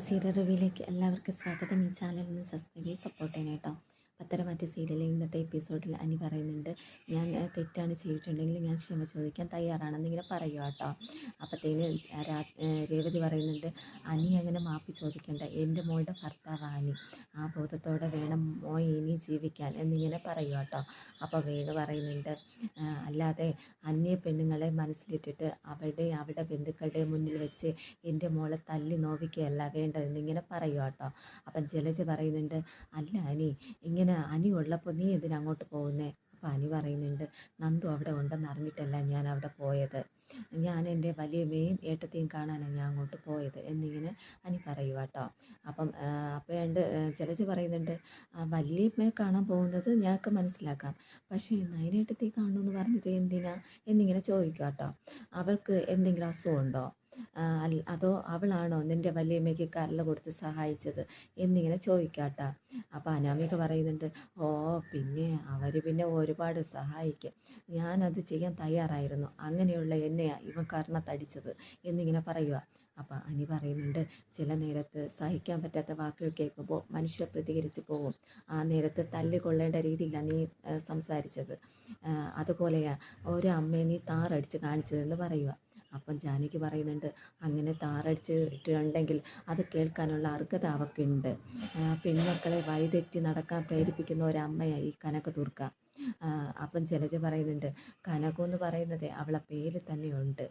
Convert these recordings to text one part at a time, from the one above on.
Serial റിവ്യൂയിലേക്ക് എല്ലാവർക്കും സ്വാഗതം. ഈ ചാനൽ ഒന്ന് സബ്സ്ക്രൈബ് ചെയ്ത് സപ്പോർട്ട് ചെയ്യണം കേട്ടോ പത്തരമാറ്റ സീരിയലിൽ ഇന്നത്തെ എപ്പിസോഡിൽ അനി പറയുന്നുണ്ട് ഞാൻ തെറ്റാണ് ചെയ്തിട്ടുണ്ടെങ്കിൽ ഞാൻ ക്ഷമ ചോദിക്കാൻ തയ്യാറാണെന്ന് ഇങ്ങനെ പറയുക കേട്ടോ അപ്പോഴത്തേന് രേവതി പറയുന്നുണ്ട് അനി അങ്ങനെ മാപ്പി ചോദിക്കേണ്ട എന്റെ മോളുടെ ഭർത്താവ് അനി ആ ബോധത്തോടെ വേണം മോ ഇനി ജീവിക്കാൻ എന്നിങ്ങനെ പറയുക കേട്ടോ അപ്പോൾ വേണു പറയുന്നുണ്ട് അല്ലാതെ അന്യ പെണ്ണുങ്ങളെ മനസ്സിലിട്ടിട്ട് അവരുടെ അവരുടെ ബന്ധുക്കളുടെ മുന്നിൽ വെച്ച് എന്റെ മോളെ തല്ലി നോവിക്കുകയല്ല വേണ്ടതെന്നിങ്ങനെ പറയുക കേട്ടോ അപ്പം ജലജ പറയുന്നുണ്ട് അല്ല അനി ഇങ്ങനെ അനി ഉള്ളപ്പോൾ നീ എന്തിനാ അങ്ങോട്ട് പോകുന്നേ? അപ്പം അനി പറയുന്നുണ്ട് നന്ദു അവിടെ ഉണ്ടെന്ന് അറിഞ്ഞിട്ടല്ല ഞാൻ അവിടെ പോയത്. ഞാൻ എന്റെ വലിയമ്മയും ഏട്ടത്തെയും കാണാനാണ് ഞാൻ അങ്ങോട്ട് പോയത് എന്നിങ്ങനെ അനി പറയുക കേട്ടോ അപ്പം അപ്പോഴുണ്ട് ജലജ പറയുന്നുണ്ട് "ആ, വലിയമ്മയെ കാണാൻ പോകുന്നത് ഞങ്ങൾക്ക് മനസ്സിലാക്കാം. പക്ഷേ നയനേട്ടത്തെ കാണുമെന്ന് പറഞ്ഞത് എന്തിനാ? എന്നിങ്ങനെ ചോദിക്കുക കേട്ടോ അവൾക്ക് എന്തെങ്കിലും അസുഖമുണ്ടോ അതോ അവളാണോ നിന്റെ വലിയമ്മയ്ക്ക് കരൾ കൊടുത്ത് സഹായിച്ചത് എന്നിങ്ങനെ ചോദിക്കാട്ട. അപ്പോൾ അനാമിക പറയുന്നുണ്ട് ഓ പിന്നെ അവർ പിന്നെ ഒരുപാട് സഹായിക്കും. ഞാനത് ചെയ്യാൻ തയ്യാറായിരുന്നു. അങ്ങനെയുള്ള എന്നെയാണ് ഇവൻ കർണത്തടിച്ചത് എന്നിങ്ങനെ പറയുക അപ്പോൾ അനി പറയുന്നുണ്ട് ചില നേരത്ത് സഹിക്കാൻ പറ്റാത്ത വാക്കുകൾ കേൾക്കുമ്പോൾ മനുഷ്യർ പ്രതികരിച്ച് പോകും. ആ നേരത്ത് തല്ലിക്കൊള്ളേണ്ട രീതിയിലാണ് നീ സംസാരിച്ചത്. അതുപോലെയാണ് ഒരു അമ്മയെ നീ താറടിച്ച് കാണിച്ചതെന്ന് പറയുക അപ്പം ജാനകി പറയുന്നുണ്ട് അങ്ങനെ താറടിച്ചിട്ടുണ്ടെങ്കിൽ അത് കേൾക്കാനുള്ള അർഹത അവൾക്കുണ്ട് ആ, പെൺമക്കളെ വഴിതെറ്റി നടക്കാൻ പ്രേരിപ്പിക്കുന്ന ഒരമ്മയായി കനക ദുർഗ അപ്പം ജലജ പറയുന്നുണ്ട് കനകം എന്ന് പറയുന്നത് അവളെ പേര് തന്നെയുണ്ട്.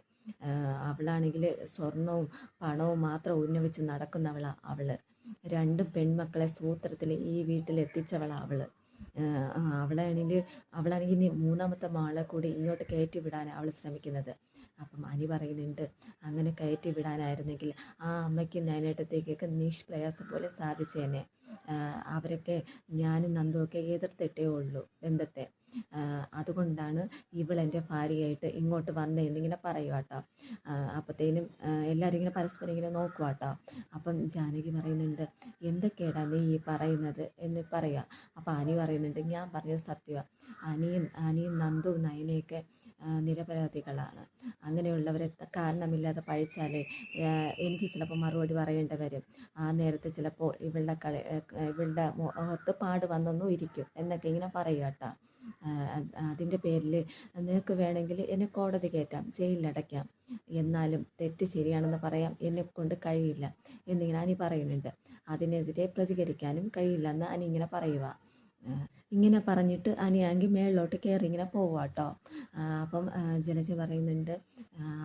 അവളാണെങ്കിൽ സ്വർണവും പണവും മാത്രം ഉന്നവിച്ച് നടക്കുന്നവളാ അവൾ. രണ്ടും പെൺമക്കളെ സൂത്രത്തിൽ ഈ വീട്ടിൽ എത്തിച്ചവളാ അവൾ. അവളാണെങ്കിൽ അവളാണെങ്കിൽ മൂന്നാമത്തെ മാളെ കൂടി ഇങ്ങോട്ട് കയറ്റി വിടാൻ അവൾ ശ്രമിക്കുന്നത്. അപ്പം അനി പറയുന്നുണ്ട് അങ്ങനെ കയറ്റി വിടാനായിരുന്നെങ്കിൽ ആ അമ്മയ്ക്ക് നയനേട്ടത്തേക്കൊക്കെ നിഷ്പ്രയാസം പോലെ സാധിച്ചേനെ. അവരൊക്കെ ഞാനും നന്ദുമൊക്കെ എതിർത്തിട്ടേ ഉള്ളൂ ബന്ധത്തെ. അതുകൊണ്ടാണ് ഇവളെന്റെ ഭാര്യയായിട്ട് ഇങ്ങോട്ട് വന്നതെന്നിങ്ങനെ പറയുക കേട്ടോ അപ്പോഴത്തേനും എല്ലാവരും ഇങ്ങനെ പരസ്പരം ഇങ്ങനെ നോക്കുക കേട്ടോ അപ്പം ജാനകി പറയുന്നുണ്ട് എന്തൊക്കെയാടാ നീ ഈ പറയുന്നത്? എന്ന് പറയുക അപ്പം അനി പറയുന്നുണ്ട് ഞാൻ പറഞ്ഞത് സത്യമാണ് അനിയും അനിയും നന്ദു നയനയൊക്കെ നിരപരാധികളാണ്. അങ്ങനെയുള്ളവരെ കാരണമില്ലാതെ പഴിച്ചാലേ ആ, എനിക്ക് ചിലപ്പോൾ മറുപടി പറയേണ്ടി വരും. ആ നേരത്തെ ചിലപ്പോൾ ഇവളുടെ കളി ഇവളുടെ മുഖത്ത് പാട് വന്നൊന്നും ഇരിക്കും എന്നൊക്കെ ഇങ്ങനെ പറയുക കേട്ടോ. അതിന്റെ പേരിൽ നിനക്ക് വേണമെങ്കിൽ എന്നെ കോടതി കയറ്റാം ജയിലിലടയ്ക്കാം. എന്നാലും തെറ്റ് ശരിയാണെന്ന് പറയാം എന്നെ കൊണ്ട് കഴിയില്ല എന്നിങ്ങനെ അനി പറയുന്നുണ്ട്. അതിനെതിരെ പ്രതികരിക്കാനും കഴിയില്ല എന്ന് അനി ഇങ്ങനെ പറയുക ഇങ്ങനെ പറഞ്ഞിട്ട് അനിയാങ്കി മേളിലോട്ട് കയറി ഇങ്ങനെ പോവുക കേട്ടോ അപ്പം ജലജ പറയുന്നുണ്ട്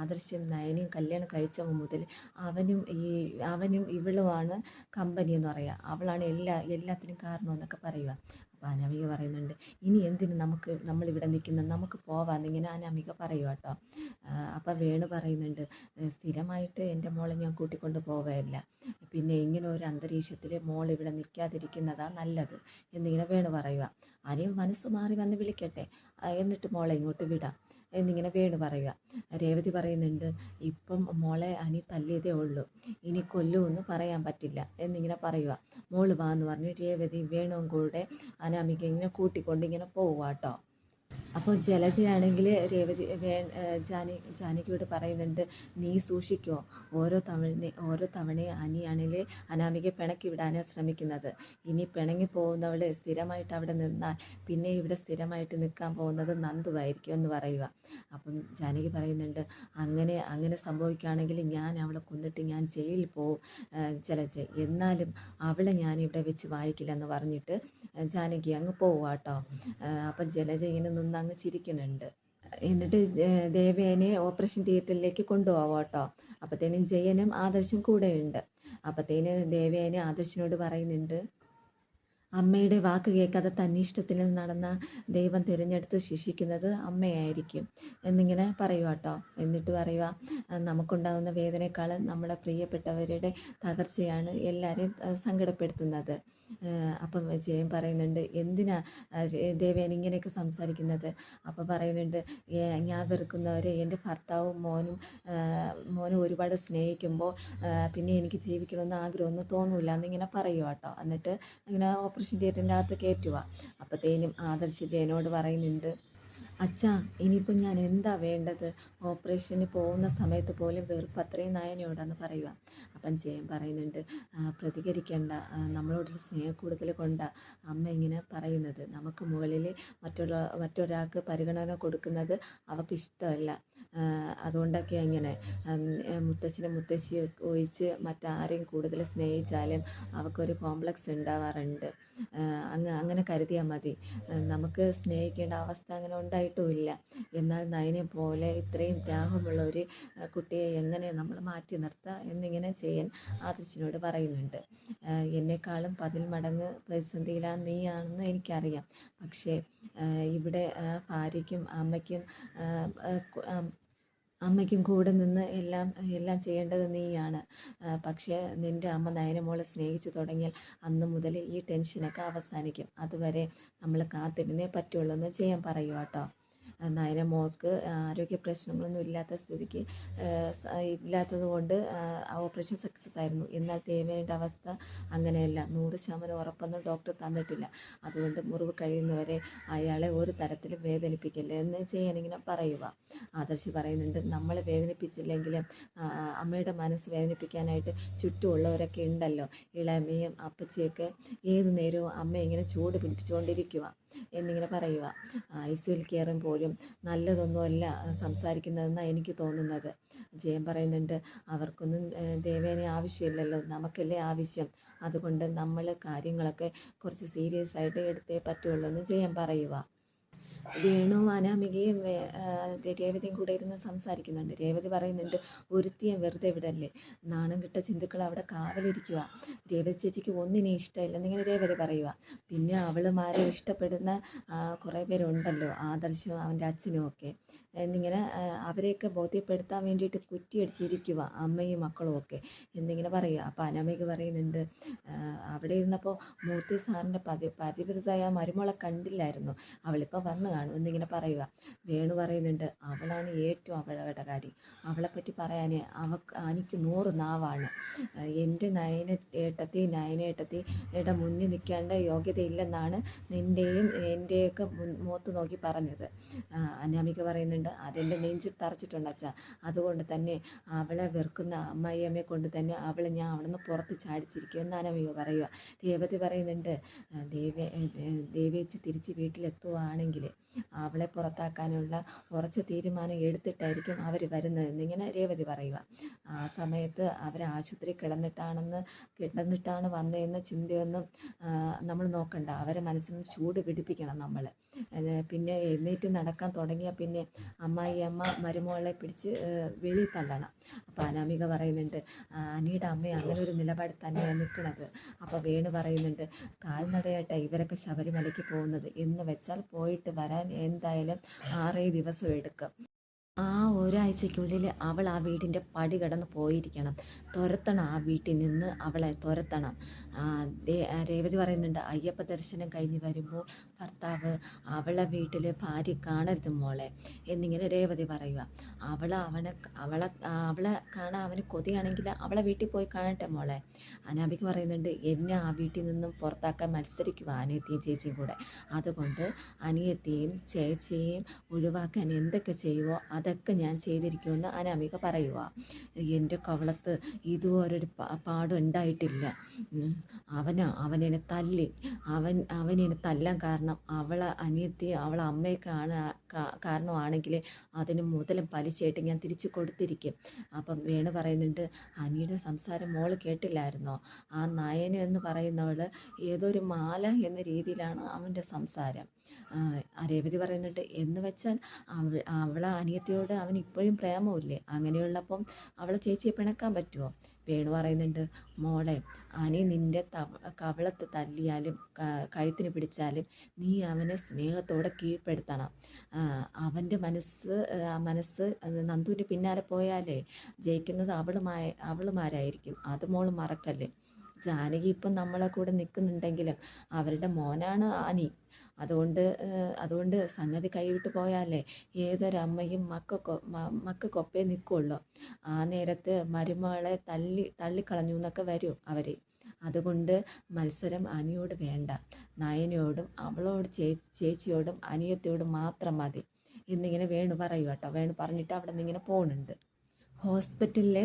ആദർശം നയനും കല്യാണം കഴിച്ച മുതൽ അവനും ഈ അവനും ഇവളുമാണ് കമ്പനി എന്ന് പറയുക അവളാണ് എല്ലാ എല്ലാത്തിനും കാരണം എന്നൊക്കെ പറയുക അനാമിക പറയുന്നുണ്ട് ഇനി എന്തിന് നമുക്ക് നമ്മളിവിടെ നിൽക്കുന്ന നമുക്ക് പോവാന്നിങ്ങനെ അനാമിക പറയുക കേട്ടോ അപ്പം വേണു പറയുന്നുണ്ട് സ്ഥിരമായിട്ട് എന്റെ മോളെ ഞാൻ കൂട്ടിക്കൊണ്ട് പോവുകയല്ല പിന്നെ ഇങ്ങനെ ഒരു അന്തരീക്ഷത്തിൽ മോൾ ഇവിടെ നിൽക്കാതിരിക്കുന്നതാണ് നല്ലത് എന്നിങ്ങനെ വേണു പറയുക ആരെയും മനസ്സ് മാറി വന്ന് വിളിക്കട്ടെ എന്നിട്ട് മോളെ ഇങ്ങോട്ട് വിടാം. എന്നിങ്ങനെ വേണു പറയുക. രേവതി പറയുന്നുണ്ട് ഇപ്പം മോളെ അനി തല്ലിയതേ ഉള്ളൂ. ഇനി കൊല്ലുമെന്ന് പറയാൻ പറ്റില്ല എന്നിങ്ങനെ പറയുക. മോൾ വാ എന്ന് പറഞ്ഞ് രേവതി വേണുവും കൂടെ അനാമിക ഇങ്ങനെ കൂട്ടിക്കൊണ്ട് ഇങ്ങനെ പോവുക കേട്ടോ. അപ്പോൾ ജലജയാണെങ്കിൽ രേവതി വേ ജാനി ജാനകിയോട് പറയുന്നുണ്ട് നീ സൂക്ഷിക്കോ. ഓരോ തവണ ഓരോ തവണയും അനിയാണെങ്കിൽ അനാമികയെ പിണക്കി വിടാനാണ് ശ്രമിക്കുന്നത്. ഇനി പിണങ്ങി പോകുന്നവൾ സ്ഥിരമായിട്ട് അവിടെ നിന്നാൽ പിന്നെ ഇവിടെ സ്ഥിരമായിട്ട് നിൽക്കാൻ പോകുന്നത് നന്ദുവായിരിക്കും എന്ന് പറയുക. അപ്പം ജാനകി പറയുന്നുണ്ട് അങ്ങനെ അങ്ങനെ സംഭവിക്കുകയാണെങ്കിൽ ഞാൻ അവളെ കൊന്നിട്ട് ഞാൻ ജയിലിൽ പോവും ജലജ. എന്നാലും അവളെ ഞാൻ ഇവിടെ വെച്ച് വായിക്കില്ലെന്ന് പറഞ്ഞിട്ട് ജാനകി അങ്ങ് പോവാട്ടോ അപ്പം ജലജ ഇങ്ങനെ നിന്ന് അങ്ങ് ചിരിക്കുന്നുണ്ട്. എന്നിട്ട് ദേവേനെ ഓപ്പറേഷൻ തിയേറ്ററിലേക്ക് കൊണ്ടുപോകാം കേട്ടോ. അപ്പത്തേനും ജയനും ആദർശും കൂടെയുണ്ട്. അപ്പത്തേന് ദേവേനെ ആദർശിനോട് പറയുന്നുണ്ട് അമ്മയുടെ വാക്ക് കേൾക്കാതെ തന്നിഷ്ടത്തിൽ നടന്ന ദൈവം തിരഞ്ഞെടുത്ത് ശിക്ഷിക്കുന്നത് അമ്മയായിരിക്കും. എന്നിങ്ങനെ പറയുക കേട്ടോ എന്നിട്ട് പറയുക നമുക്കുണ്ടാകുന്ന വേദനയേക്കാൾ നമ്മളെ പ്രിയപ്പെട്ടവരുടെ തകർച്ചയാണ് എല്ലാവരെയും സങ്കടപ്പെടുത്തുന്നത്. അപ്പം ജയൻ പറയുന്നുണ്ട് എന്തിനാ ദേവൻ ഇങ്ങനെയൊക്കെ സംസാരിക്കുന്നത്? അപ്പം പറയുന്നുണ്ട് "ഏ, ഞാൻ വെറുക്കുന്നവരെ എന്റെ ഭർത്താവും മോനും മോനും ഒരുപാട് സ്നേഹിക്കുമ്പോൾ പിന്നെ എനിക്ക് ജീവിക്കണമെന്ന് ആഗ്രഹമൊന്നും തോന്നില്ല എന്നിങ്ങനെ പറയുക കേട്ടോ എന്നിട്ട് ഇങ്ങനെ തിയേറ്ററിന്റെ അകത്ത് കയറ്റുക അപ്പോഴത്തേനും ആദർശ് ജയനോട് പറയുന്നുണ്ട് അച്ഛാ ഇനിയിപ്പോൾ ഞാൻ എന്താ വേണ്ടത്? ഓപ്പറേഷന് പോകുന്ന സമയത്ത് പോലും വെറുപ്പ് അത്രയും നായനയോടാന്ന് പറയുക അപ്പം ജയൻ പറയുന്നുണ്ട് "ആ, പ്രതികരിക്കേണ്ട. നമ്മളോടൊരു സ്നേഹക്കൂടുതൽ കൊണ്ട അമ്മ ഇങ്ങനെ പറയുന്നത്. നമുക്ക് മുകളിൽ മറ്റുള്ള മറ്റൊരാൾക്ക് പരിഗണന കൊടുക്കുന്നത് അവൾക്ക് ഇഷ്ടമല്ല. അതുകൊണ്ടൊക്കെ ഇങ്ങനെ മുത്തച്ഛനും മുത്തശ്ശിയെ ഒഴിച്ച് മറ്റാരെയും കൂടുതൽ സ്നേഹിച്ചാലും അവർക്കൊരു കോംപ്ലക്സ് ഉണ്ടാവാറുണ്ട്. അങ്ങ് അങ്ങനെ കരുതിയാൽ മതി. നമുക്ക് സ്നേഹിക്കേണ്ട അവസ്ഥ അങ്ങനെ ഉണ്ടായിട്ടുമില്ല. എന്നാൽ നയനെ പോലെ ഇത്രയും ത്യാഗമുള്ള ഒരു കുട്ടിയെ എങ്ങനെ നമ്മൾ മാറ്റി നിർത്തുക എന്നിങ്ങനെ ചെയ്യാൻ ആദർശിനോട് പറയുന്നുണ്ട്. എന്നെക്കാളും പതിൽ മടങ്ങ് പ്രതിസന്ധിയിലാണ് നീയാണെന്ന് എനിക്കറിയാം. പക്ഷേ ഇവിടെ ഭാര്യയ്ക്കും അമ്മയ്ക്കും അമ്മയ്ക്കും കൂടെ നിന്ന് എല്ലാം എല്ലാം ചെയ്യേണ്ടത് നീയാണ്. പക്ഷേ നിന്റെ അമ്മ നയനമോളെ സ്നേഹിച്ചു തുടങ്ങിയാൽ അന്ന് മുതൽ ഈ ടെൻഷനൊക്കെ അവസാനിക്കും. അതുവരെ നമ്മൾ കാത്തിരുന്നേ പറ്റുള്ളൂ എന്ന് ചെയ്യാൻ പറയുക കേട്ടോ നയന മോൾക്ക് ആരോഗ്യ പ്രശ്നങ്ങളൊന്നും ഇല്ലാത്ത സ്ഥിതിക്ക് ഇല്ലാത്തത് കൊണ്ട് ഓപ്പറേഷൻ സക്സസ് ആയിരുന്നു. എന്നാൽ ദേവേനയുടെ അവസ്ഥ അങ്ങനെയല്ല. നൂറ് ശതമാനം ഉറപ്പൊന്നും ഡോക്ടർ തന്നിട്ടില്ല. അതുകൊണ്ട് മുറിവ് കഴിയുന്നവരെ അയാളെ ഒരു തരത്തിലും വേദനിപ്പിക്കില്ല. എന്ന് ചെയ്യാനിങ്ങനെ പറയുക. ആദർശി പറയുന്നുണ്ട് നമ്മളെ വേദനിപ്പിച്ചില്ലെങ്കിലും അമ്മയുടെ മനസ്സ് വേദനിപ്പിക്കാനായിട്ട് ചുറ്റുമുള്ളവരൊക്കെ ഉണ്ടല്ലോ. ഇളമയും അപ്പച്ചിയൊക്കെ ഏതു നേരവും അമ്മ ഇങ്ങനെ ചൂട് പിടിപ്പിച്ചുകൊണ്ടിരിക്കുക എന്നിങ്ങനെ പറയുക. ഐ കെയറും പോലും നല്ലതൊന്നുമല്ല സംസാരിക്കുന്നതെന്നാണ് എനിക്ക് തോന്നുന്നത്. ജയൻ പറയുന്നുണ്ട് അവർക്കൊന്നും ദേവേനെ ആവശ്യമില്ലല്ലോ നമുക്കല്ലേ ആവശ്യം. അതുകൊണ്ട് നമ്മൾ കാര്യങ്ങളൊക്കെ കുറച്ച് സീരിയസ് ആയിട്ട് എടുത്തേ പറ്റുള്ളൂ എന്ന് ജയൻ പറയുക. വേണുവും അനാമികയും രേവതിയും കൂടെ ഇരുന്ന് സംസാരിക്കുന്നുണ്ട്. രേവതി പറയുന്നുണ്ട് ഒരുത്തിയെ വെറുതെ വിടല്ലേ? നാണം കിട്ട ചിന്തുക്കൾ അവിടെ കാവലിരിക്കുക രേവതി ചേച്ചിക്ക് ഒന്നിനെ ഇഷ്ടമില്ലെന്നിങ്ങനെ രേവതി പറയുക പിന്നെ അവളുമാരെ ഇഷ്ടപ്പെടുന്ന കുറേ പേരുണ്ടല്ലോ ആദർശവും അവന്റെ അച്ഛനും ഒക്കെ. എന്നിങ്ങനെ അവരെയൊക്കെ ബോധ്യപ്പെടുത്താൻ വേണ്ടിയിട്ട് കുറ്റിയടിച്ചിരിക്കുക അമ്മയും മക്കളും ഒക്കെ. എന്നിങ്ങനെ പറയുക അപ്പോൾ അനമ്മയ്ക്ക് പറയുന്നുണ്ട് അവിടെ ഇരുന്നപ്പോൾ മൂർത്തി സാറിന്റെ പതി പതിവ്രതയായ മരുമോളെ കണ്ടില്ലായിരുന്നു. അവളിപ്പോൾ വന്ന് കാണും. എന്നിങ്ങനെ പറയുക വേണു പറയുന്നുണ്ട് അവളാണ് ഏറ്റവും അപകടകാരി അവളെപ്പറ്റി പറയാൻ അവക്ക് എനിക്ക് നൂറ് നാവാണ്. എന്റെ നയന ഏട്ടത്തി നയനേട്ടത്തിയുടെ മുന്നിൽ നിൽക്കേണ്ട യോഗ്യതയില്ലെന്നാണ് നിന്റെയും എന്റെയൊക്കെ മുൻ മൂത്ത് നോക്കി പറഞ്ഞത്. അനാമിക പറയുന്നുണ്ട് അതെന്റെ നെഞ്ചിൽ തറച്ചിട്ടുണ്ട് അച്ഛാ. അതുകൊണ്ട് തന്നെ അവളെ വെറുക്കുന്ന അമ്മയമ്മയെ കൊണ്ട് തന്നെ അവളെ ഞാൻ അവിടെ നിന്ന് പുറത്ത് ചാടിച്ചിരിക്കും. എന്നാണ് പറയുക. രേവതി പറയുന്നുണ്ട് ദേവി ദേവ ദേവേച്ചി തിരിച്ച് വീട്ടിലെത്തുവാണെങ്കിൽ അവളെ പുറത്താക്കാനുള്ള ഉറച്ച തീരുമാനം എടുത്തിട്ടായിരിക്കും അവർ വരുന്നത് ഇങ്ങനെ രേവതി പറയുക. ആ സമയത്ത് അവർ ആശുപത്രി കിടന്നിട്ടാണെന്ന് കിടന്നിട്ടാണ് വന്നതെന്ന ചിന്തയൊന്നും നമ്മൾ നോക്കണ്ട. അവരെ മനസ്സിൽ ചൂട് പിടിപ്പിക്കണം നമ്മൾ പിന്നെ എഴുന്നേറ്റ് നടക്കാൻ തുടങ്ങിയാൽ പിന്നെ അമ്മായി അമ്മ മരുമോളെ പിടിച്ച് വെളി തള്ളണം. അപ്പോൾ അനാമിക പറയുന്നുണ്ട് "ആ, അനിയുടെ അമ്മ അങ്ങനെ ഒരു നിലപാട് തന്നെയാണ് നിൽക്കുന്നത് അപ്പോൾ വേണു പറയുന്നുണ്ട് കാൽനടയായിട്ടാണ് ഇവരൊക്കെ ശബരിമലയ്ക്ക് പോകുന്നത്. എന്ന് വെച്ചാൽ പോയിട്ട് വരാൻ എന്തായാലും ആറേ ദിവസം എടുക്കും. ആ ഒരാഴ്ചയ്ക്കുള്ളിൽ അവൾ ആ വീടിന്റെ പടി കടന്ന് പോയിരിക്കണം. തുരത്തണം ആ വീട്ടിൽ നിന്ന് അവളെ തുരത്തണം. രേവതി പറയുന്നുണ്ട് അയ്യപ്പ ദർശനം കഴിഞ്ഞ് വരുമ്പോൾ ഭർത്താവ് അവളെ വീട്ടിൽ ഭാര്യ കാണരുത് മോളെ എന്നിങ്ങനെ രേവതി പറയുക. അവൾ അവനെ അവളെ അവളെ കാണാൻ അവന് കൊതിയാണെങ്കിൽ അവളെ വീട്ടിൽ പോയി കാണട്ടെ മോളെ അനാബിക്ക് പറയുന്നുണ്ട്. എന്നെ ആ വീട്ടിൽ നിന്നും പുറത്താക്കാൻ മത്സരിക്കുക അനിയത്തിയും ചേച്ചിയും കൂടെ. അതുകൊണ്ട് അനിയത്തിയും ചേച്ചിയെയും ഒഴിവാക്കാൻ എന്തൊക്കെ ചെയ്യുമോ അതൊക്കെ ഞാൻ ചെയ്തിരിക്കുമെന്ന് അനാമിക പറയുക എന്റെ കവളത്ത് ഇതുപോലൊരു പാടുണ്ടായിട്ടില്ല അവനാ അവനെന്നെ തല്ലി. അവൻ അവനെന്നെ തല്ലാൻ കാരണം അവളെ അനിയത്തി അവളെ അമ്മയെ കാണാ കാരണമാണെങ്കിൽ അതിന് മുതലും പലിശയായിട്ട് ഞാൻ തിരിച്ചു കൊടുത്തിരിക്കും. അപ്പം വേണു പറയുന്നുണ്ട് അനിയുടെ സംസാരം മോൾ കേട്ടില്ലായിരുന്നോ? ആ നയന എന്ന് പറയുന്നവൾ ഏതൊരു മാല എന്ന രീതിയിലാണ് അവന്റെ സംസാരം. രേവതി പറയുന്നുണ്ട് എന്ന് വെച്ചാൽ അവ അവളെ അനിയത്തിയോട് അവൻ ഇപ്പോഴും പ്രേമമില്ലേ അങ്ങനെയുള്ളപ്പം അവളെ ചേച്ചിയെ പിണക്കാൻ പറ്റുമോ വേണു പറയുന്നുണ്ട് മോളെ അനി നിന്റെ തവ കവളത്ത് തല്ലിയാലും കഴുത്തിന് പിടിച്ചാലും നീ അവനെ സ്നേഹത്തോടെ കീഴ്പ്പെടുത്തണം. അവന്റെ മനസ്സ് മനസ്സ് നന്ദുവിന്റെ പിന്നാലെ പോയാലേ ജയിക്കുന്നത് അവളുമായ അവളുമാരായിരിക്കും. അത് മോൾ മറക്കല്ലേ? ജാനകി ഇപ്പം നമ്മളെ കൂടെ നിൽക്കുന്നുണ്ടെങ്കിലും അവരുടെ മോനാണ് അനി. അതുകൊണ്ട് അതുകൊണ്ട് സംഗതി കൈവിട്ട് പോയാലേ ഏതൊരമ്മയും മക്ക മക്ക മക്കൾക്കൊപ്പേ നിൽക്കുള്ളൂ. ആ നേരത്ത് മരുമകളെ തല്ലി തള്ളിക്കളഞ്ഞു എന്നൊക്കെ വരും അവർ അതുകൊണ്ട് മത്സരം അനിയോട് വേണ്ട. നയനയോടും അവളോട് ചേച്ചി ചേച്ചിയോടും അനിയത്തിയോടും മാത്രം മതി. എന്നിങ്ങനെ വേണു പറയൂ കേട്ടോ. വേണു പറഞ്ഞിട്ട് അവിടെ നിന്ന് ഇങ്ങനെ പോകുന്നുണ്ട് ഹോസ്പിറ്റലിൽ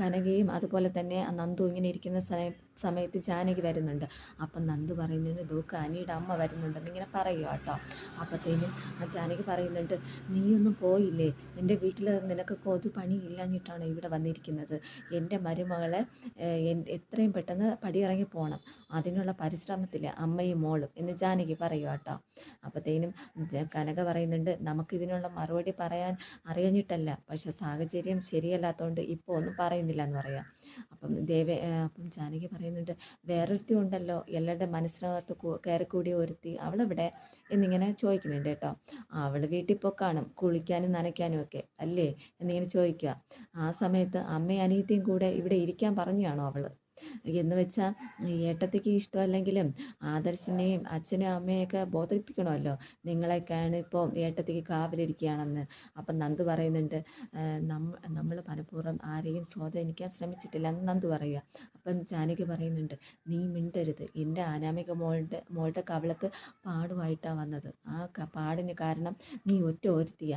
കനകയും അതുപോലെ തന്നെ നന്ദു ഇങ്ങനെ ഇരിക്കുന്ന സമയ- സമയത്ത് ജാനകി വരുന്നുണ്ട്. അപ്പം നന്ദ് പറയുന്നുണ്ട് നോക്ക് അനിയുടെ അമ്മ വരുന്നുണ്ടെന്ന് ഇങ്ങനെ പറയുക കേട്ടോ അപ്പോഴത്തേനും ആ ജാനകി പറയുന്നുണ്ട് നീയൊന്നും പോയില്ലേ? നിന്റെ വീട്ടിൽ നിനക്ക് കൊതു പണിയില്ലാഞ്ഞിട്ടാണ് ഇവിടെ വന്നിരിക്കുന്നത്? എന്റെ മരുമകളെ എത്രയും പെട്ടെന്ന് പടിയിറങ്ങി പോകണം അതിനുള്ള പരിശ്രമത്തിൽ അമ്മയും മോളും എന്ന് ജാനകി പറയുക കേട്ടോ അപ്പോഴത്തേനും കനക പറയുന്നുണ്ട് നമുക്കിതിനുള്ള മറുപടി പറയാൻ അറിയഞ്ഞിട്ടല്ല. പക്ഷെ സാഹചര്യം ശരിയല്ലാത്തതുകൊണ്ട് ഇപ്പോൾ ഒന്നും പറയുന്നില്ല എന്ന് പറയാം. അപ്പം ദേവ അപ്പം ജാനകി പറയുന്നുണ്ട്. വേറൊരുത്തി ഉണ്ടല്ലോ. എല്ലാവരുടെ മനസ്സിനകത്ത് കയറിക്കൂടിയ ഒരുത്തി. അവളെവിടെ? എന്നിങ്ങനെ ചോദിക്കുന്നുണ്ട് കേട്ടോ. അവൾ വീട്ടിൽ പോയി കാണും. കുളിക്കാനും നനയ്ക്കാനും ഒക്കെ. അല്ലേ? എന്നിങ്ങനെ ചോദിക്കുക. ആ സമയത്ത് അമ്മയും അനിയത്തിയും കൂടെ ഇവിടെ ഇരിക്കാൻ പറഞ്ഞാണോ അവൾ എന്ന് വെച്ചാൽ ഏട്ടത്തിക്ക് ഇഷ്ടമല്ലെങ്കിലും ആദർശിനെയും അച്ഛനും അമ്മയൊക്കെ ബോധിപ്പിക്കണമല്ലോ. നിങ്ങളെയൊക്കെയാണ് ഇപ്പോൾ ഏട്ടത്തിക്ക് കാവലിരിക്കുകയാണെന്ന്. അപ്പം നന്ദ് പറയുന്നുണ്ട് നമ്മൾ മനഃപൂർവം ആരെയും സ്വാധീനിക്കാൻ ശ്രമിച്ചിട്ടില്ല എന്ന് നന്ദ് പറയുക. അപ്പം ജാനകി പറയുന്നുണ്ട് നീ മിണ്ടരുത്. എന്റെ ആനാമിക മോളുടെ മോളുടെ കവളത്ത് പാടുമായിട്ടാണ് വന്നത്. ആ പാടിന് കാരണം നീ ഒറ്റ ഒരുത്തിയ.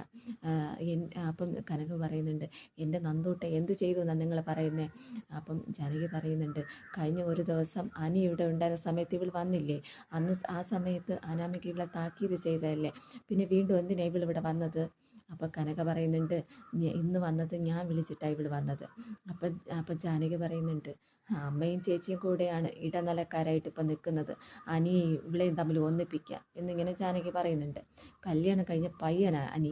അപ്പം കനക പറയുന്നുണ്ട് എന്റെ നന്ദൂട്ടെ എന്ത് ചെയ്തു എന്നാണ് നിങ്ങൾ പറയുന്നത് അപ്പം ജാനകി പറയുന്നുണ്ട് കഴിഞ്ഞ ഒരു ദിവസം അനി ഇവിടെ ഉണ്ടായിരുന്ന സമയത്ത് ഇവൾ വന്നില്ലേ? അന്ന് ആ സമയത്ത് അനാമിക ഇവളെ താക്കീത് ചെയ്തതല്ലേ? പിന്നെ വീണ്ടും എന്തിനാണ് ഇവൾ ഇവിടെ വന്നത്? അപ്പം കനക പറയുന്നുണ്ട് "ഞ- ഇന്ന് വന്നത് ഞാൻ വിളിച്ചിട്ടാണ് ഇവൾ വന്നത്. അപ്പം അപ്പം ജാനകി പറയുന്നുണ്ട് അമ്മയും ചേച്ചിയും കൂടെയാണ് ഇടനിലക്കാരായിട്ട് ഇപ്പം നിൽക്കുന്നത്. അനി ഇവളെയും തമ്മിൽ ഒന്നിപ്പിക്കുക എന്നിങ്ങനെ ജാനകി പറയുന്നുണ്ട്. കല്യാണം കഴിഞ്ഞ പയ്യനാ അനി.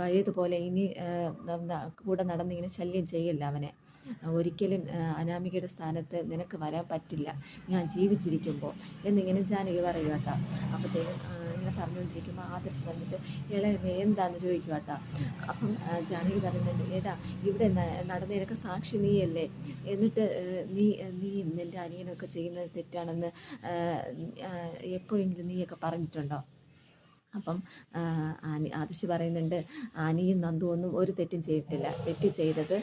വഴിയതുപോലെ ഇനി കൂടെ നടന്നിങ്ങനെ ശല്യം ചെയ്യില്ല അവനെ. ഒരിക്കലും അനാമികയുടെ സ്ഥാനത്ത് നിനക്ക് വരാൻ പറ്റില്ല. ഞാൻ ജീവിച്ചിരിക്കുമ്പോൾ എന്നിങ്ങനെ ജാനകി പറയുക കേട്ടോ. അപ്പോഴത്തേക്കും ഇങ്ങനെ പറഞ്ഞുകൊണ്ടിരിക്കുമ്പോൾ ആദർശ് വന്നിട്ട് ഇളെ എന്താന്ന് ചോദിക്കുക കേട്ടോ? അപ്പം ജാനകി പറയുന്നുണ്ട് ഏടാ ഇവിടെ നടന്നതിനൊക്കെ സാക്ഷി നീയല്ലേ? എന്നിട്ട് നീ നീ നിന്റെ അനിയനൊക്കെ ചെയ്യുന്നത് തെറ്റാണെന്ന് എപ്പോഴെങ്കിലും നീയൊക്കെ പറഞ്ഞിട്ടുണ്ടോ? അപ്പം ആനി ആദിശി പറയുന്നുണ്ട് ആനിയും നന്ദു ഒന്നും ഒരു തെറ്റും ചെയ്തിട്ടില്ല. തെറ്റ് ചെയ്തത്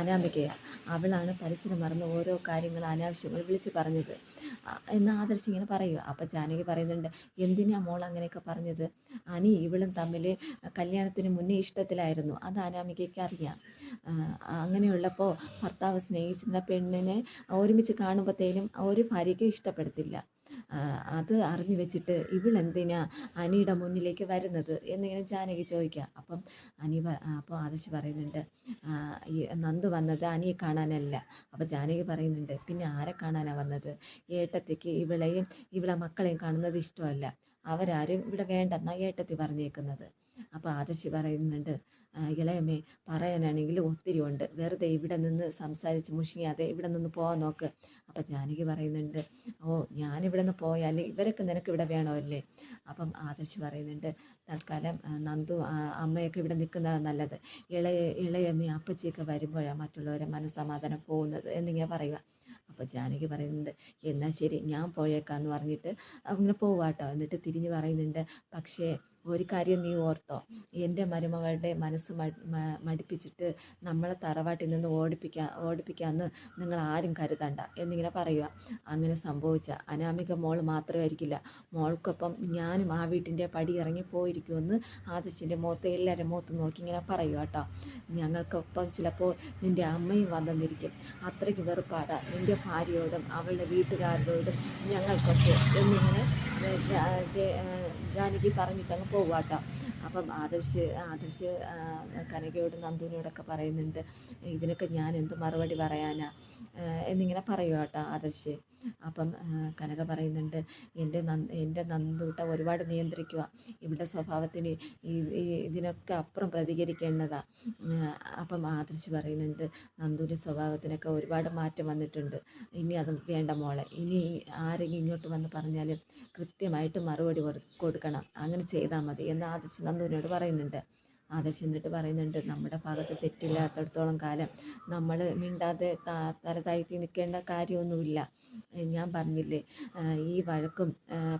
അനാമികയാണ് അവളാണ് പരിസരം മറന്ന് ഓരോ കാര്യങ്ങൾ അനാവശ്യങ്ങൾ വിളിച്ച് പറഞ്ഞത്. എന്ന് ആദർശ് ഇങ്ങനെ പറയുക അപ്പം ജാനകി പറയുന്നുണ്ട് എന്തിനാ മോൾ അങ്ങനെയൊക്കെ പറഞ്ഞത്? അനി ഇവളും തമ്മിൽ കല്യാണത്തിന് മുന്നേ ഇഷ്ടത്തിലായിരുന്നു. അത് അനാമികയ്ക്ക് അറിയാം. അങ്ങനെയുള്ളപ്പോൾ ഭർത്താവ് സ്നേഹിച്ചിരുന്ന പെണ്ണിനെ ഒരുമിച്ച് കാണുമ്പോഴത്തേനും ഒരു ഭാര്യയ്ക്ക് ഇഷ്ടപ്പെടത്തില്ല. അത് അറിഞ്ഞു വെച്ചിട്ട് ഇവളെന്തിനാ അനിയുടെ മുന്നിലേക്ക് വരുന്നത് എന്നിങ്ങനെ ജാനകി ചോദിക്കുക. അപ്പം അനി അപ്പോൾ ആദശി പറയുന്നുണ്ട് ഈ നന്ദു വന്നത് അനിയെ കാണാനല്ല. അപ്പോൾ ജാനകി പറയുന്നുണ്ട് പിന്നെ ആരെ കാണാനാണ് വന്നത്? ഏട്ടത്തേക്ക് ഇവളെയും ഇവളെ മക്കളെയും കാണുന്നത് ഇഷ്ടമല്ല. അവരാരും ഇവിടെ വേണ്ടെന്നാണ് ഏട്ടത്തി പറഞ്ഞേക്കുന്നത്. അപ്പോൾ ആദശി പറയുന്നുണ്ട് "ആ, ഇളയമ്മേ പറയാനാണെങ്കിൽ ഒത്തിരി ഉണ്ട്. വെറുതെ ഇവിടെ നിന്ന് സംസാരിച്ച് മുഷിങ്ങാതെ ഇവിടെ നിന്ന് പോകാൻ നോക്ക്. അപ്പം ജാനകി പറയുന്നുണ്ട് ഓ ഞാനിവിടെ നിന്ന് പോയാൽ ഇവരൊക്കെ നിനക്ക് ഇവിടെ വേണമല്ലേ അപ്പം ആദർശ് പറയുന്നുണ്ട് തൽക്കാലം നന്ദു അമ്മയൊക്കെ ഇവിടെ നിൽക്കുന്നതാണ് നല്ലത്. ഇളയ ഇളയമ്മേ അപ്പച്ചിയൊക്കെ വരുമ്പോഴാണ് മറ്റുള്ളവരെ മനസ്സമാധാനം പോകുന്നത് എന്നിങ്ങനെ പറയുക അപ്പോൾ ജാനകി പറയുന്നുണ്ട് എന്നാൽ ശരി ഞാൻ പോയേക്കാന്ന് പറഞ്ഞിട്ട് അങ്ങനെ പോവാട്ടോ. എന്നിട്ട് തിരിഞ്ഞ് പറയുന്നുണ്ട് പക്ഷേ ഒരു കാര്യം നീ ഓർത്തോ? എന്റെ മരുമകളുടെ മനസ്സ് മ- മ- നമ്മളെ തറവാട്ടിൽ നിന്ന് ഓടിപ്പിക്കാൻ ഓടിപ്പിക്കാമെന്ന് നിങ്ങൾ ആരും കരുതണ്ട എന്നിങ്ങനെ പറയുക അങ്ങനെ സംഭവിച്ച അനാമിക മോൾ മാത്രമായിരിക്കില്ല. മോൾക്കൊപ്പം ഞാനും ആ വീട്ടിന്റെ പടി ഇറങ്ങി പോയിരിക്കുമെന്ന് ആദർശിന്റെ മുഖത്ത് എല്ലാവരും മുഖത്ത് നോക്കി ഇങ്ങനെ പറയുക കേട്ടോ. ഞങ്ങൾക്കൊപ്പം ചിലപ്പോൾ നിന്റെ അമ്മയും വന്നെന്നിരിക്കും അത്രയ്ക്ക് വെറുപ്പാടാ. നിന്റെ ഭാര്യയോടും അവളുടെ വീട്ടുകാരോടും ഞങ്ങൾക്കൊക്കെ. എന്നിങ്ങനെ ജാനകി പറഞ്ഞിട്ട് കേട്ടോ അപ്പം ആദർശ് ആദർശ് കനകയോടും നന്ദുവിനോടൊക്കെ പറയുന്നുണ്ട് ഇതിനൊക്കെ ഞാൻ എന്ത് മറുപടി പറയാനാ? എന്നിങ്ങനെ പറയുക കേട്ടോ ആദർശ്. അപ്പം കനക പറയുന്നുണ്ട് എന്റെ എന്റെ നന്ദൂട്ട ഒരുപാട് നിയന്ത്രിക്കുക ഇവിടെ സ്വഭാവത്തിന് ഇതിനൊക്കെ അപ്പുറം പ്രതികരിക്കേണ്ടതാണ് അപ്പം ആദർശ് പറയുന്നുണ്ട് നന്ദുവിന്റെ സ്വഭാവത്തിനൊക്കെ ഒരുപാട് മാറ്റം വന്നിട്ടുണ്ട്. ഇനി അത് വേണ്ട മോളെ. ഇനി ആരെങ്കിലും ഇങ്ങോട്ട് വന്ന് പറഞ്ഞാലും കൃത്യമായിട്ട് മറുപടി കൊടുക്കണം. അങ്ങനെ ചെയ്താൽ മതി. എന്ന് ആദർശ് നന്ദുവിനോട് പറയുന്നുണ്ട്. ആദർശ് എന്നിട്ട് പറയുന്നുണ്ട് നമ്മുടെ ഭാഗത്ത് തെറ്റില്ലാത്തടത്തോളം കാലം നമ്മൾ മിണ്ടാതെ തല താഴ്ത്തി നിൽക്കേണ്ട കാര്യമൊന്നുമില്ല. ഞാൻ പറഞ്ഞില്ലേ ഈ വഴക്കും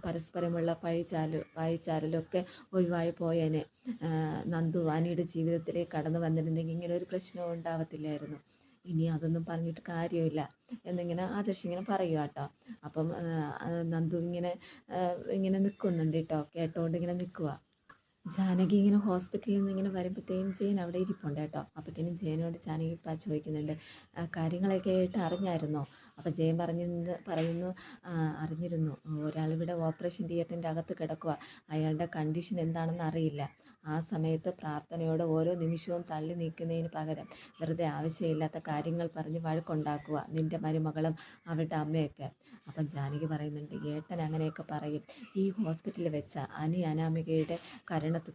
പരസ്പരമുള്ള പഴിച്ചാലും പഴിച്ചാരലൊക്കെ ഒഴിവായി പോയേനെ. നന്ദു വാനിയുടെ ജീവിതത്തിലേക്ക് കടന്നു വന്നിരുന്നെങ്കിൽ ഇങ്ങനെ ഒരു പ്രശ്നവും ഉണ്ടാവത്തില്ലായിരുന്നു. ഇനി അതൊന്നും പറഞ്ഞിട്ട് കാര്യമില്ല എന്നിങ്ങനെ ആദർശ് ഇങ്ങനെ പറയുക കേട്ടോ. അപ്പം നന്ദു ഇങ്ങനെ ഇങ്ങനെ നിൽക്കുന്നുണ്ട് കേട്ടോ കേട്ടോണ്ട് ഇങ്ങനെ നിൽക്കുക ജാനകി ഇങ്ങനെ ഹോസ്പിറ്റലിൽ നിന്ന് ഇങ്ങനെ വരുമ്പോഴത്തേനും ജയൻ അവിടെ ഇരിപ്പുണ്ട് കേട്ടോ. അപ്പോഴത്തേനും ജയനോട് ജാനകി ഇപ്പം ചോദിക്കുന്നുണ്ട് "ആ, കാര്യങ്ങളൊക്കെ ആയിട്ട് അറിഞ്ഞായിരുന്നോ? അപ്പോൾ ജയൻ പറഞ്ഞിരുന്നത് പറയുന്നു "ആ, അറിഞ്ഞിരുന്നു. ഒരാളിവിടെ ഓപ്പറേഷൻ തിയേറ്ററിന്റെ അകത്ത് കിടക്കുക അയാളുടെ കണ്ടീഷൻ എന്താണെന്ന് അറിയില്ല. ആ സമയത്ത് പ്രാർത്ഥനയോടെ ഓരോ നിമിഷവും തള്ളി നീക്കുന്നതിന് പകരം വെറുതെ ആവശ്യമില്ലാത്ത കാര്യങ്ങൾ പറഞ്ഞ് വഴക്കുണ്ടാക്കുക നിന്റെ മരുമകളും അവളുടെ അമ്മയൊക്കെ. അപ്പം ജാനകി പറയുന്നുണ്ട് ഏട്ടൻ അങ്ങനെയൊക്കെ പറയും. ഈ ഹോസ്പിറ്റലിൽ വെച്ച അനി അനാമികയുടെ കരണത്ത്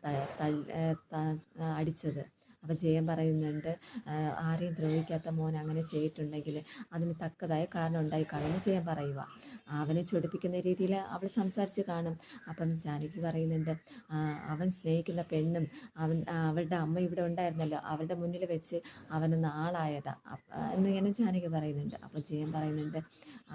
അടിച്ചത്. അപ്പം ജയൻ പറയുന്നുണ്ട് "ആ, ആരെയും ദ്രോഹിക്കാത്ത മോൻ അങ്ങനെ ചെയ്തിട്ടുണ്ടെങ്കിൽ അതിന് തക്കതായ കാരണം ഉണ്ടായി കാണുമെന്ന് ജയൻ പറയുക അവനെ ചൊടിപ്പിക്കുന്ന രീതിയിൽ അവൾ സംസാരിച്ച് കാണും. അപ്പം ജാനകി പറയുന്നുണ്ട് അവൻ സ്നേഹിക്കുന്ന പെണ്ണും അവൻ അവളുടെ അമ്മ ഇവിടെ ഉണ്ടായിരുന്നല്ലോ. അവളുടെ മുന്നിൽ വെച്ച് അവനൊന്ന് ആളായതാ. എന്നിങ്ങനെ ജാനകി പറയുന്നുണ്ട്. അപ്പോൾ ജയൻ പറയുന്നുണ്ട്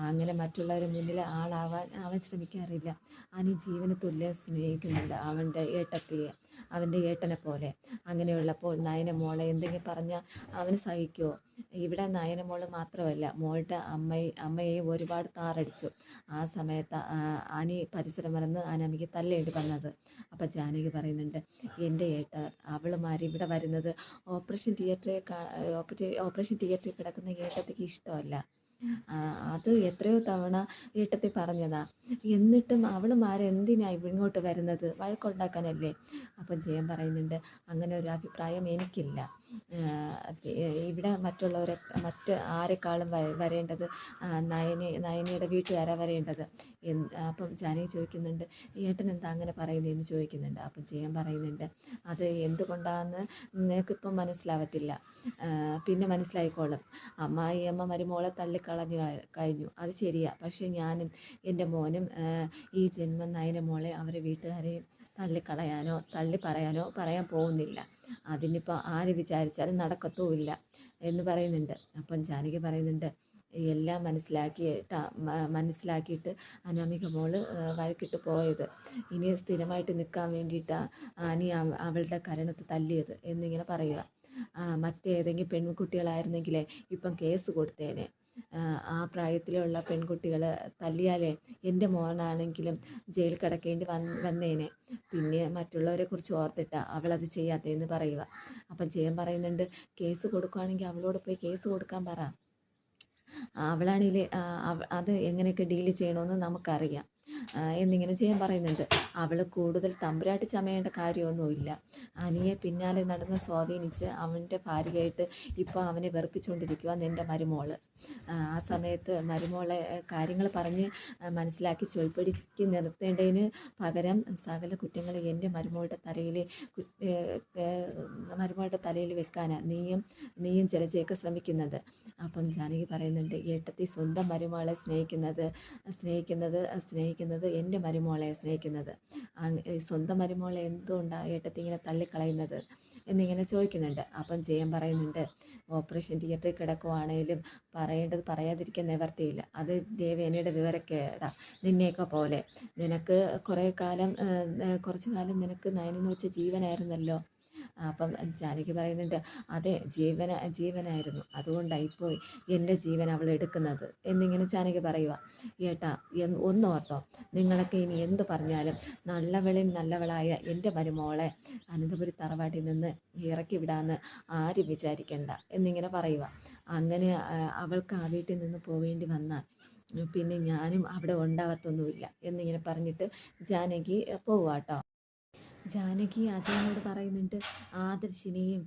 അങ്ങനെ മറ്റുള്ളവരുടെ മുന്നിൽ ആളാവാൻ അവൻ ശ്രമിക്കാറില്ല. അവന് ജീവന് തുല്യം സ്നേഹിക്കുന്നുണ്ട് അവന്റെ ഏട്ടത്തിയെ. അവന്റെ ഏട്ടനെ പോലെ അങ്ങനെയുള്ളപ്പോൾ നയന മോളെ എന്തെങ്കിലും പറഞ്ഞാൽ അവന് സഹിക്കുമോ ഇവിടെ നയന മോൾ മാത്രമല്ല മോളുടെ അമ്മയെ അമ്മയെയും ഒരുപാട് താറടിച്ചു. ആ സമയത്ത് ആനി പരിസരം മറന്ന് ആനമ്മയ്ക്ക് തല്ലേണ്ടി വന്നത്. അപ്പം ജാനകി പറയുന്നുണ്ട് എന്റെ ഏട്ട അവളുമാർ ഇവിടെ വരുന്നത് ഓപ്പറേഷൻ തിയേറ്ററിൽ ഓപ്പറേഷൻ തിയേറ്ററിൽ കിടക്കുന്ന ഏട്ടത്തിക്ക് ഇഷ്ടമല്ല. അത് എത്രയോ തവണ വീട്ടത്തിൽ പറഞ്ഞതാ. എന്നിട്ടും അവളുമാരെ എന്തിനാ ഇങ്ങോട്ട് വരുന്നത്? വഴക്കുണ്ടാക്കാനല്ലേ? അപ്പം ജയൻ പറയുന്നുണ്ട് അങ്ങനെ ഒരു അഭിപ്രായം എനിക്കില്ല. ഇവിടെ മറ്റുള്ളവരെ മറ്റ് ആരെക്കാളും വരേണ്ടത് നയനെ നയനി നയനിയുടെ വീട്ടുകാരാണ് വരേണ്ടത്. എന്ന് അപ്പം ജാനകി ചോദിക്കുന്നുണ്ട് ഏട്ടൻ എന്താ അങ്ങനെ പറയുന്നതെന്ന് ചോദിക്കുന്നുണ്ട്. അപ്പം ജയൻ പറയുന്നുണ്ട് അത് എന്തുകൊണ്ടാണെന്ന് നിനക്കിപ്പം മനസ്സിലാവത്തില്ല. പിന്നെ മനസ്സിലായിക്കോളും. അമ്മായി അമ്മ മരുമോളെ തള്ളിക്കളഞ്ഞു കള- കഴിഞ്ഞു. അത് ശരിയാ. പക്ഷേ ഞാനും എന്റെ മോനും ഈ ജന്മം നയന മോളെ അവരെ വീട്ടുകാരെയും തള്ളിക്കളയാനോ തള്ളി പറയാനോ പറയാൻ പോകുന്നില്ല. അതിനിപ്പോൾ ആര് വിചാരിച്ചാലും നടക്കത്തുമില്ല. എന്ന് പറയുന്നുണ്ട്. അപ്പം ജാനകി പറയുന്നുണ്ട് എല്ലാം മനസ്സിലാക്കിയിട്ട് മനസ്സിലാക്കിയിട്ട് അനാമിക ആ, വഴക്കിട്ട് പോയത്. ഇനി സ്ഥിരമായിട്ട് നിൽക്കാൻ വേണ്ടിയിട്ടാണ് അനി അവ- അവളുടെ കരണത്ത് തല്ലിയത് എന്നിങ്ങനെ പറയുക. മറ്റേതെങ്കിലും പെൺകുട്ടികളായിരുന്നെങ്കിലേ ഇപ്പം കേസ് കൊടുത്തേനെ. ആ, പ്രായത്തിലുള്ള പെൺകുട്ടികൾ തല്ലിയാലേ എന്റെ മോനാണെങ്കിലും ജയിൽ കിടക്കേണ്ടി വന്ന് വന്നേനെ. പിന്നെ മറ്റുള്ളവരെ കുറിച്ച് ഓർത്തിട്ടാ അവളത് ചെയ്യാത്തതെന്ന് പറയുക. അപ്പം ജയൻ പറയുന്നുണ്ട് കേസ് കൊടുക്കുകയാണെങ്കിൽ അവളോട് പോയി കേസ് കൊടുക്കാൻ പറ. അവളാണെങ്കിൽ അത് എങ്ങനെയൊക്കെ ഡീൽ ചെയ്യണമെന്ന് നമുക്കറിയാം. എന്നിങ്ങനെ ചെയ്യാൻ പറയുന്നുണ്ട്. അവൾ കൂടുതൽ തമ്പുരാട്ടി ചമയേണ്ട കാര്യമൊന്നുമില്ല. അനിയെ പിന്നാലെ നടന്ന് സ്വാധീനിച്ച് അവന്റെ ഭാര്യയായിട്ട് ഇപ്പോൾ അവനെ വെറുപ്പിച്ചുകൊണ്ടിരിക്കുക നിന്റെ മരുമോൾ. ആ സമയത്ത് മരുമോളെ കാര്യങ്ങൾ പറഞ്ഞ് മനസ്സിലാക്കി ചൊൽപ്പടിക്ക് നിർത്തേണ്ടതിന് പകരം സകല കുറ്റങ്ങൾ എന്റെ മരുമോളുടെ തലയിൽ മരുമോളുടെ തലയിൽ വെക്കാനാണ് നീയും നീയും ജലജയൊക്കെ ശ്രമിക്കുന്നത്. അപ്പം ജാനകി പറയുന്നുണ്ട് ഏട്ടത്തി സ്വന്തം മരുമോളെ സ്നേഹിക്കുന്നത് സ്നേഹിക്കുന്നത് സ്നേഹിക്കുന്നത് എന്റെ മരുമോളെ സ്നേഹിക്കുന്നത്. സ്വന്തം മരുമോളെ എന്തുകൊണ്ടാണ് ഏട്ടത്തി ഇങ്ങനെ തള്ളിക്കളയുന്നത്? എന്നിങ്ങനെ ചോദിക്കുന്നുണ്ട്. അപ്പം ജയൻ പറയുന്നുണ്ട് ഓപ്പറേഷൻ തിയേറ്ററിൽ കിടക്കുവാണേലും പറയേണ്ടത് പറയാതിരിക്കാൻ നിവർത്തിയില്ല. അത് ദേവേനയുടെ വിവരക്കേടാ. നിന്നെയൊക്കെ പോലെ. നിനക്ക് കുറേ കാലം കുറച്ച് കാലം നിനക്ക് നയനെന്ന് വെച്ച ജീവനായിരുന്നല്ലോ. അപ്പം ജാനകി പറയുന്നുണ്ട് അതെ ജീവന ജീവനായിരുന്നു. അതുകൊണ്ടായിപ്പോയി എന്റെ ജീവൻ അവൾ എടുക്കുന്നത്. എന്നിങ്ങനെ ജാനകി പറയുക ഏട്ടാ ഒന്നോർത്തോ നിങ്ങളൊക്കെ ഇനി എന്ത് പറഞ്ഞാലും നല്ലവളിൽ നല്ലവളായ എന്റെ മരുമോളെ അനന്തപുരി തറവാട്ടിൽ നിന്ന് ഇറക്കി വിടാമെന്ന് ആരും വിചാരിക്കണ്ട. എന്നിങ്ങനെ പറയുക അങ്ങനെ അവൾക്ക് ആ വീട്ടിൽ നിന്ന് പോവേണ്ടി വന്നാൽ പിന്നെ ഞാനും അവിടെ ഉണ്ടാവത്തൊന്നുമില്ല. എന്നിങ്ങനെ പറഞ്ഞിട്ട് ജാനകി പോവുക കേട്ടോ ജാനകി അജയനോട് പറയുന്നുണ്ട് ആദർശിനെയും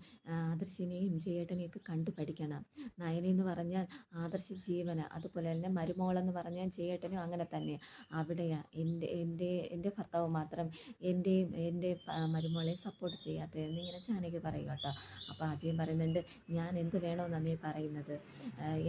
ആദർശിനെയും ജയേട്ടനെയൊക്കെ കണ്ടു പഠിക്കണം. നയനെന്ന് പറഞ്ഞാൽ ആദർശ ജീവന അതുപോലെ തന്നെ മരുമോളെന്ന് പറഞ്ഞാൽ ജയേട്ടനും അങ്ങനെ തന്നെ. അവിടെയാ എന്റെ എന്റെ എന്റെ ഭർത്താവ് മാത്രം എന്റെയും എന്റെ മരുമോളെയും മരുമോളെ സപ്പോർട്ട് ചെയ്യാത്തത് എന്നിങ്ങനെ ജാനകി പറയും കേട്ടോ. അപ്പോൾ അജയൻ പറയുന്നുണ്ട് ഞാൻ എന്ത് വേണമെന്നാണ് നീ പറയുന്നത്?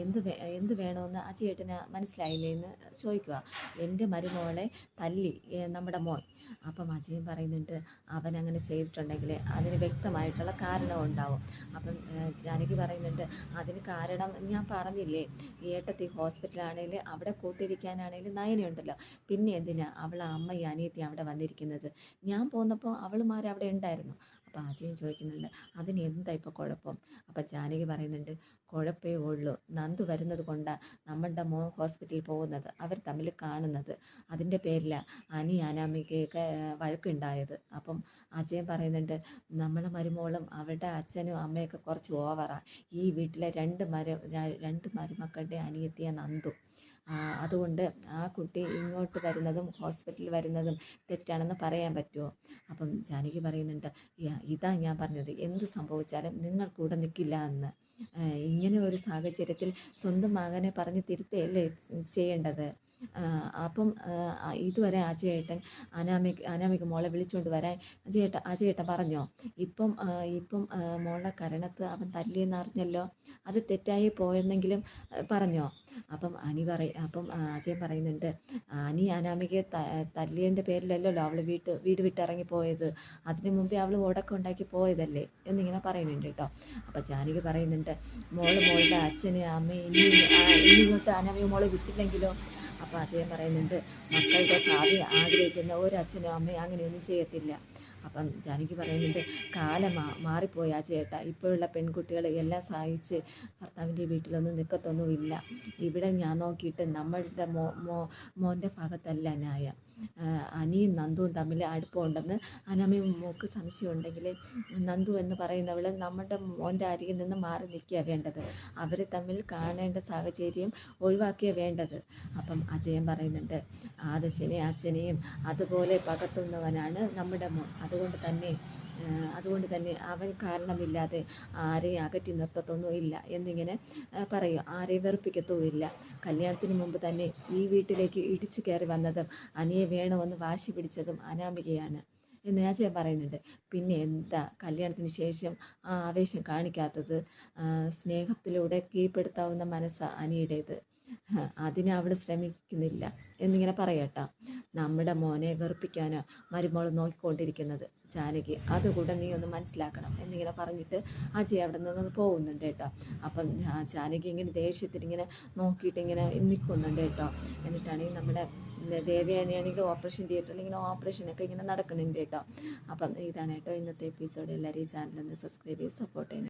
എന്ത് എന്ത് വേണമെന്ന് അജയേട്ടന് മനസ്സിലായില്ലേ എന്ന് ചോദിക്കുക എന്റെ മരുമോളെ തല്ലി നമ്മുടെ മോൻ. അപ്പം അജയൻ പറയുന്നുണ്ട് അവൻ അങ്ങനെ ചെയ്തിട്ടുണ്ടെങ്കിൽ അതിന് വ്യക്തമായിട്ടുള്ള കാരണം ഉണ്ടാവും. അപ്പം ജാനകി പറയുന്നുണ്ട് അതിന് കാരണം ഞാൻ പറഞ്ഞില്ലേ ഏട്ടത്തി ഹോസ്പിറ്റലാണെങ്കിൽ അവിടെ കൂട്ടിരിക്കാനാണെങ്കിൽ നയനയുണ്ടല്ലോ. പിന്നെ എന്തിനാ അവൾ അമ്മ ഈ അനിയത്തി അവിടെ വന്നിരിക്കുന്നത്? ഞാൻ പോന്നപ്പോൾ അവളുമാരവിടെ ഉണ്ടായിരുന്നു. അപ്പോൾ ചോദിക്കുന്നുണ്ട്. അതിന് എന്താ കുഴപ്പം? അപ്പം ജാനകി പറയുന്നുണ്ട് കുഴപ്പമേ ഉള്ളൂ. നന്ദു വരുന്നത് കൊണ്ടാണ് നമ്മളുടെ മോൻ ഹോസ്പിറ്റലിൽ പോകുന്നത്. അവർ തമ്മിൽ കാണുന്നത്. അതിന്റെ പേരിലാണ് അനി അനാമികയൊക്കെ വഴക്കുണ്ടായത്. അപ്പം അജയൻ പറയുന്നുണ്ട് നമ്മളെ മരുമോളും അവരുടെ അച്ഛനും അമ്മയൊക്കെ കുറച്ച് ഓവറാണ് ഈ വീട്ടിലെ രണ്ട് മര രണ്ട് മരുമക്കളുടെ അനിയത്തിയ നന്ദു. അതുകൊണ്ട് ആ കുട്ടി ഇങ്ങോട്ട് വരുന്നതും ഹോസ്പിറ്റലിൽ വരുന്നതും തെറ്റാണെന്ന് പറയാൻ പറ്റുമോ? അപ്പം ജാനകി പറയുന്നുണ്ട് ഇതാ ഞാൻ പറഞ്ഞത്. എന്ത് സംഭവിച്ചാലും നിങ്ങൾ കൂടെ നിൽക്കില്ല എന്ന്. ഇങ്ങനെ ഒരു സാഹചര്യത്തിൽ സ്വന്തം മകനെ പറഞ്ഞ് തിരുത്തുകയല്ലേ ചെയ്യേണ്ടത്? ആ, ഇതുവരെ ആ, ചേട്ടൻ അനാമിക അനാമിക മോളെ വിളിച്ചുകൊണ്ട് വരാൻ ചേട്ടൻ ആ ചേട്ടൻ പറഞ്ഞോ? ഇപ്പം ഇപ്പം മോളുടെ കരണത്ത് അവൻ തല്ലിയെന്ന് അറിഞ്ഞല്ലോ അത് തെറ്റായി പോയെന്നെങ്കിലും പറഞ്ഞോ? അപ്പം അനി പറയ അപ്പം അജയൻ പറയുന്നുണ്ട് അനി അനാമികയെ ത തല്ലിയതിന്റെ പേരിലല്ലല്ലോ അവൾ വീട്ട് വീട് വിട്ടിറങ്ങി പോയത്? അതിനു മുമ്പേ അവൾ ഉടക്കം ഉണ്ടാക്കി പോയതല്ലേ? എന്നിങ്ങനെ പറയുന്നുണ്ട് കേട്ടോ. അപ്പം ജാനകി പറയുന്നുണ്ട് മോൾ മോളുടെ അച്ഛനെ അമ്മയും ഇനി ഇനി ഇങ്ങോട്ട് അനാമിക മോളെ വിട്ടില്ലെങ്കിലോ? അപ്പോൾ അജയൻ പറയുന്നുണ്ട് മക്കളുടെ ഭാവി ആഗ്രഹിക്കുന്ന ഒരു അച്ഛനും അമ്മയും അങ്ങനെയൊന്നും ചെയ്യത്തില്ല. അപ്പം ജാനകി പറയുന്നുണ്ട് കാലം മാറിപ്പോയി ചേട്ടാ ഇപ്പോഴുള്ള പെൺകുട്ടികൾ എല്ലാം സഹായിച്ച് ഭർത്താവിന്റെ വീട്ടിലൊന്നും നിൽക്കത്തൊന്നും ഇല്ല ഇവിടെ ഞാൻ നോക്കിയിട്ട് നമ്മളുടെ മോ മോന്റെ ഭാഗത്തല്ല ന്യായം. അനിയും നന്ദുവും തമ്മിൽ അടുപ്പമുണ്ടെന്ന് അനാമയും മോക്ക് സംശയം ഉണ്ടെങ്കിൽ നന്ദു എന്ന് പറയുന്നവൾ നമ്മുടെ മോന്റെ അരികിൽ നിന്ന് മാറി നിൽക്കുക വേണ്ടത്. അവർ തമ്മിൽ കാണേണ്ട സാഹചര്യം ഒഴിവാക്കിയ വേണ്ടത്. അപ്പം അജയൻ പറയുന്നുണ്ട് ആദശനെയും അച്ഛനെയും അതുപോലെ പകർത്തുന്നവനാണ് നമ്മുടെ മോൻ. അതുകൊണ്ട് തന്നെ അതുകൊണ്ട് തന്നെ അവൻ കാരണമില്ലാതെ ആരെയും അകറ്റി നിർത്തത്തൊന്നുമില്ല എന്നിങ്ങനെ പറയും. ആരെയും വെറുപ്പിക്കത്തുമില്ല. കല്യാണത്തിന് മുമ്പ് തന്നെ ഈ വീട്ടിലേക്ക് ഇടിച്ചു കയറി വന്നതും അനിയെ വേണമെന്ന് വാശി പിടിച്ചതും അനാമികയാണ് എന്ന് ഞാൻ പറയുന്നുണ്ട്. പിന്നെ എന്താ കല്യാണത്തിന് ശേഷം ആ ആവേശം കാണിക്കാത്തത്? സ്നേഹത്തിലൂടെ കീഴ്പ്പെടുത്താവുന്ന മനസ്സാണ് അനിയുടേത്. അതിനെ അവൾ ശ്രമിക്കുന്നില്ല എന്നിങ്ങനെ പറയട്ടോ നമ്മുടെ മോനെ വെറുപ്പിക്കാനോ മരുമോൾ നോക്കിക്കൊണ്ടിരിക്കുന്നത്. ജാനകി അതുകൂടെ നീ ഒന്ന് മനസ്സിലാക്കണം എന്നിങ്ങനെ പറഞ്ഞിട്ട് അജയ് അവിടെ നിന്ന് പോകുന്നുണ്ട് കേട്ടോ. അപ്പം ജാനകി ഇങ്ങനെ ദേഷ്യത്തിൽ ഇങ്ങനെ നോക്കിയിട്ട് ഇങ്ങനെ നിൽക്കുന്നുണ്ട് കേട്ടോ. എന്നിട്ടാണെങ്കിൽ നമ്മുടെ ദേവയാനിയാണെങ്കിൽ ഓപ്പറേഷൻ തിയേറ്ററിൽ ഇങ്ങനെ ഓപ്പറേഷനൊക്കെ ഇങ്ങനെ നടക്കുന്നുണ്ട് കേട്ടോ. അപ്പം ഇതാണ് കേട്ടോ ഇന്നത്തെ എപ്പിസോഡ്. എല്ലാവരും ഈ ചാനലൊന്ന് സബ്സ്ക്രൈബ് ചെയ്ത് സപ്പോർട്ട് ചെയ്യണം.